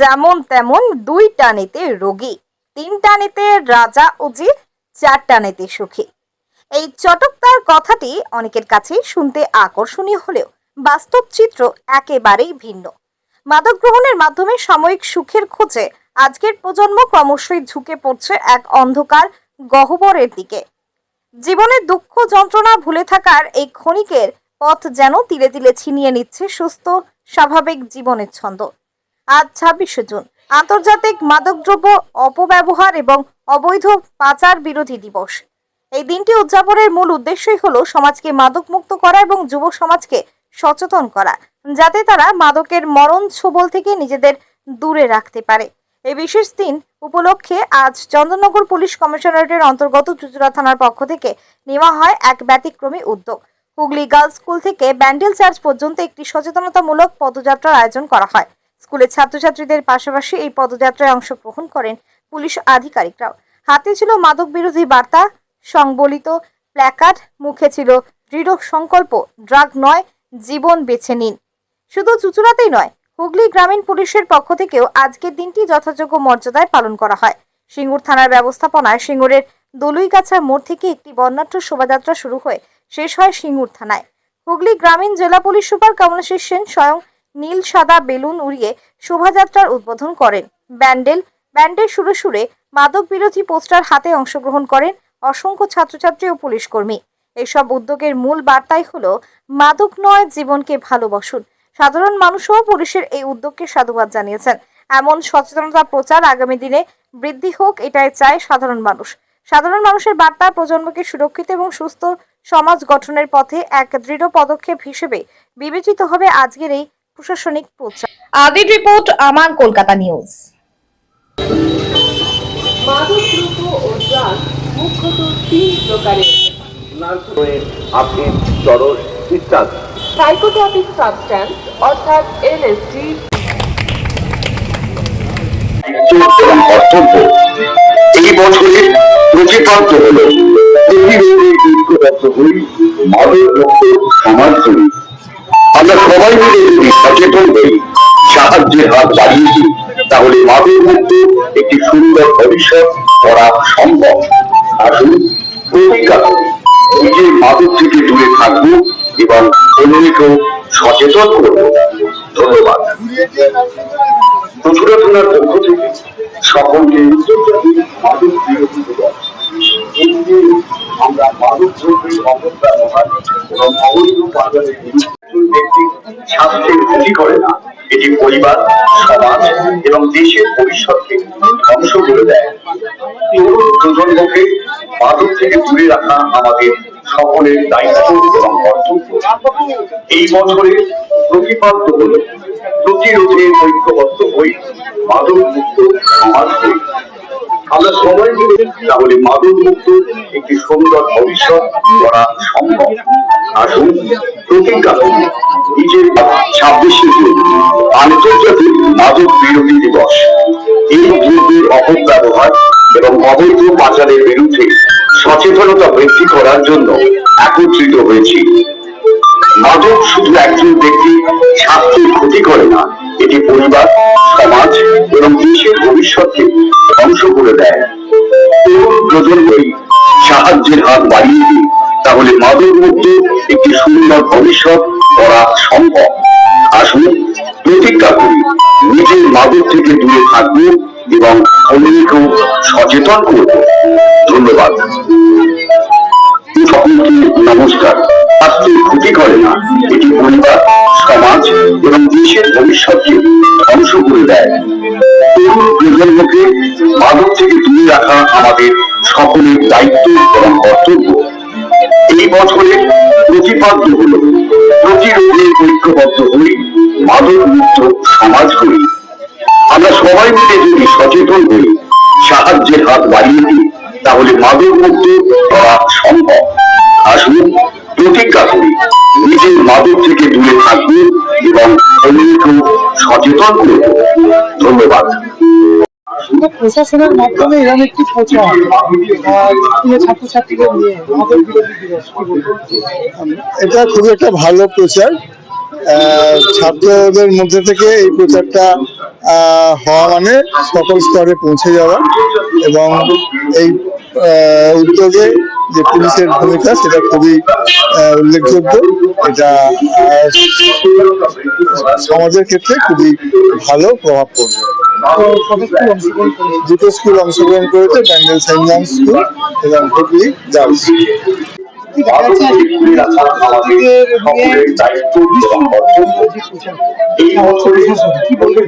যেমন তেমন দুই টানেতে রোগী, তিন টানেতে রাজা উজির, চার টানেতে সুখী। এই চটকদার কথাটি অনেকের কাছে শুনতে আকর্ষণীয় হলেও বাস্তব চিত্র একেবারেই ভিন্ন। মাদক গ্রহণের মাধ্যমে সাময়িক সুখের খোঁজে আজকের প্রজন্ম ক্রমশই ঝুঁকে পড়ছে এক অন্ধকার গহ্বরের দিকে। জীবনের দুঃখ যন্ত্রণা ভুলে থাকার এই ক্ষণিকের পথ যেন তিলে তিলে ছিনিয়ে নিচ্ছে সুস্থ, স্বাভাবিক জীবনের ছন্দ। আজ ছাব্বিশে জুন। আন্তর্জাতিক মাদকদ্রব্য অপব্যবহার এবং অবৈধ পাচার বিরোধী দিবস। এই দিনটি উদযাপনের মূল উদ্দেশ্যই হলো সমাজকে মাদক মুক্ত করা এবং যুব সমাজকে সচেতন করা, যাতে তারা মাদকের মরণ ছোবল থেকে নিজেদের দূরে রাখতে পারে। এই বিশেষ দিন উপলক্ষে আজ চন্দননগর পুলিশ কমিশনারেটের অন্তর্গত চুচুড়া থানার পক্ষ থেকে নেওয়া হয় এক ব্যতিক্রমী উদ্যোগ। হুগলি গার্লস স্কুল থেকে ব্যান্ডেল চার্চ পর্যন্ত একটি সচেতনতামূলক পদযাত্রার আয়োজন করা হয়। স্কুলের ছাত্রছাত্রীদের পাশাপাশি এই পদযাত্রায় অংশগ্রহণ করেন পুলিশ আধিকারিকরাও। হাতে ছিল মাদক বিরোধী বার্তা, সংবলিত প্ল্যাকার্ড, মুখে ছিল দৃঢ় সংকল্প, ড্রাগ নয়, জীবন বেছে নিন। শুধু চুচুড়াতেই নয়, হুগলি গ্রামীণ পুলিশের পক্ষ থেকেও আজকের দিনটি যথাযোগ্য মর্যাদায় পালন করা হয়। সিঙ্গুর থানার ব্যবস্থাপনায় সিঙ্গুরের দলুইগাছা মোড় থেকে একটি বর্ণাঢ্য শোভাযাত্রা শুরু হয়ে শেষ হয় সিঙ্গুর থানায়। হুগলি গ্রামীণ জেলা পুলিশ সুপার কমলেশ্বর সেন স্বয়ং নীল সাদা বেলুন উড়িয়ে শোভাযাত্রার উদ্বোধন করেন। ব্যান্ডেল ব্যান্ডের সুরে সুরে মাদক বিরোধী পোস্টার হাতে অংশগ্রহণ করেন অসংখ্য ছাত্রছাত্রী ও পুলিশ কর্মী এইসব উদ্যোগের মূল বার্তাই হলো, মাদক নয়, জীবনকে ভালোবাসুন। সাধারণ মানুষও পুলিশের এই উদ্যোগকে সাধুবাদ জানিয়েছেন। এমন সচেতনতা প্রচার আগামী দিনে বৃদ্ধি হোক, এটাই চায় সাধারণ মানুষ। সাধারণ মানুষের বার্তা প্রজন্মকে সুরক্ষিত এবং সুস্থ সমাজ গঠনের পথে এক দৃঢ় পদক্ষেপ হিসেবে বিবেচিত হবে আজকের এই প্রশাসনিক প্রচার। আদির রিপোর্ট আমার কলকাতা নিউজ। মাদকদ্রব্য ও ড্রাগ মুখ্যত তিন প্রকারের। নার্কোয়ের চরস ইত্যাদি। সাইকোট্রপিক সাবস্ট্যান্স অর্থাৎ এলএসডি। এবং কর্তব্য এই বছরে প্রতিপাদ্য হল প্রতিরোধে ঐক্যবদ্ধ মাদক সমাজ আমরা সবাই মিলে যদি সচেতন হই সাহায্যের হাত বাড়িয়ে দিই তাহলে মাদক মুক্ত একটি সুন্দর ভবিষ্যৎ করা সম্ভব। আসুন, প্রতিজ্ঞা করি, নিজের মাদক থেকে দূরে থাকব এবং অন্যকেও সচেতন করব। ধন্যবাদ। চতুরা থানার পক্ষ থেকে সকলকে আমরা দ্রব্যের অপব্যবহার এবং অবৈধ ব্যক্তি স্বাস্থ্যের ক্ষতি করে না এটি পরিবার, সমাজ এবং দেশের ভবিষ্যৎকে ধ্বংস করে দেয় তরুণ প্রজন্মকে মাদক থেকে দূরে রাখা আমাদের সকলের দায়িত্ব এবং কর্তব্য এই বছরে প্রতিপাদ্য হল, প্রতিরোধে ঐক্যবদ্ধ হই মাদক মুক্ত সমাজ তৈরি। আমরা সবাই মিলে তাহলে মাদক মুক্ত একটি সুন্দর ভবিষ্যৎ করা সম্ভব। আসুন, প্রতিজ্ঞা করি নিজের ছাব্বিশে জুন, আন্তর্জাতিক মাদক বিরোধী দিবস। এই দ্রব্যের অপব্যবহার এবং অবৈধ পাচারের বিরুদ্ধে সচেতনতা বৃদ্ধি করার জন্য একত্রিত হয়েছি। মাদক শুধু একজন ব্যক্তি স্বাস্থ্যের ক্ষতি করে না, এটি পরিবার, সমাজ এবং দেশের ভবিষ্যৎকে ধ্বংস করে দেয়। সাহায্যের হাত বাড়িয়ে দিই তাহলে মাদক মুক্ত একটি সুন্দর ভবিষ্যৎ করা সম্ভব। আসুন প্রতিজ্ঞা করি, নিজের মাদক থেকে দূরে থাকব এবং অন্যকেও সচেতন করব ধন্যবাদ। সকলকে নমস্কার। স্বাস্থ্যের ক্ষতি করে না, এটি পরিবার, সমাজ এবং দেশের ভবিষ্যৎকে ধ্বংস করে দেয়। প্রজন্মকে মাদক থেকে দূরে রাখা আমাদের সকলের দায়িত্ব এবং কর্তব্য। এই বছরের প্রতিপাদ্য হল, প্রতিরোধে ঐক্যবদ্ধ হই মাদক মুক্ত সমাজ করি। আমরা সবাই মিলে যদি সচেতন হই, সাহায্যের হাত বাড়িয়ে দিই, তাহলে মাদক মুক্ত করা সম্ভব। আসুন প্রতিজ্ঞা করি নিজের মাদক থেকে দূরে থাকব এবং অন্যকেও সচেতন করব ধন্যবাদ। প্রশাসনের মাধ্যমে এরকম একটি প্রচার ছাত্রছাত্রীদের নিয়ে? এটা খুবই একটা ভালো প্রচার। ছাত্রদের মধ্যে থেকে এই প্রচারটা হওয়া মানে সকল স্তরে পৌঁছে যাওয়া এবং এই উদ্যোগে যে পুলিশের ভূমিকা সেটা খুবই উল্লেখযোগ্য। এটা সমাজের ক্ষেত্রে খুবই ভালো প্রভাব পড়বে। দুটো স্কুল অংশগ্রহণ করেছে ব্যান্ডেল সেন্ট জন স্কুল এবং হুগলি বলবেন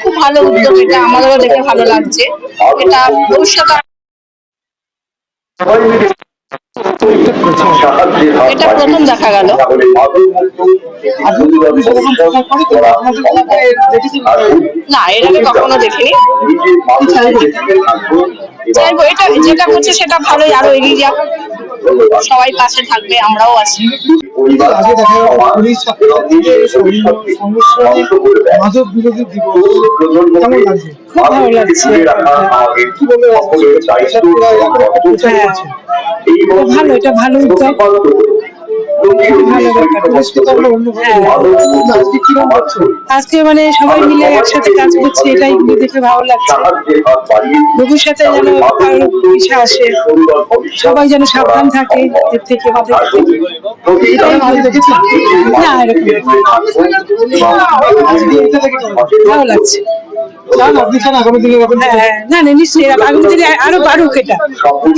খুব ভালো উদ্যোগ এটা আমাদেরও দেখে ভালো লাগছে। এটা ভবিষ্যতে সবাই মিলে সাহায্যের হাত এটা প্রথম দেখা গেল। না এর আগে কখনো দেখিনি। এটা যেটা করছে সেটা ভালোই আরও এগিয়ে যাক। সবাই পাশে থাকবে আমরাও আছি আগে দেখা পুলিশ। মাদক বিরোধী দিবস কেমন লাগছে? লাগছে। কি বলে ভালো, এটা ভালো উদ্যোগ। আজকে মানে সবাই মিলে একসাথে কাজ এটাই দেখে ভালো লাগছে। ভবিষ্যতে যেন মুক্ত আসে, সবাই যেন সাবধান থাকে, এর থেকে ভালো লাগছে। হ্যাঁ দিনে আরও বাড়ুক এটা।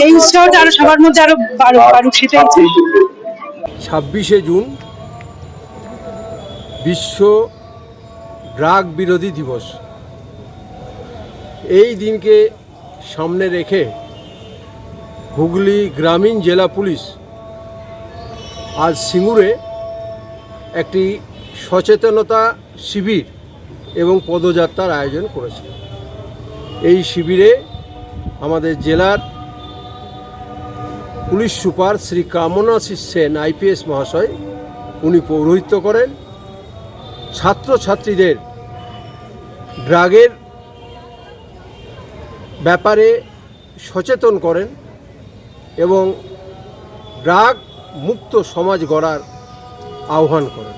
এই উৎসাহটা আরও সবার মধ্যে আরও বাড়ুক বাড়ুক, সেটাই ছাব্বিশে জুন বিশ্ব ড্রাগ বিরোধী দিবস। এই দিনকে সামনে রেখে হুগলি গ্রামীণ জেলা পুলিশ আজ সিঙ্গুরে একটি সচেতনতা শিবির এবং পদযাত্রার আয়োজন করেছে। এই শিবিরে আমাদের জেলার police super Shri Kamanashis Sen, IPS মহাশয়, উনি পৌরোহিত্য করেন। ছাত্রছাত্রীদের ড্রাগের ব্যাপারে সচেতন করেন এবং ড্রাগ মুক্ত সমাজ গড়ার আহ্বান করেন।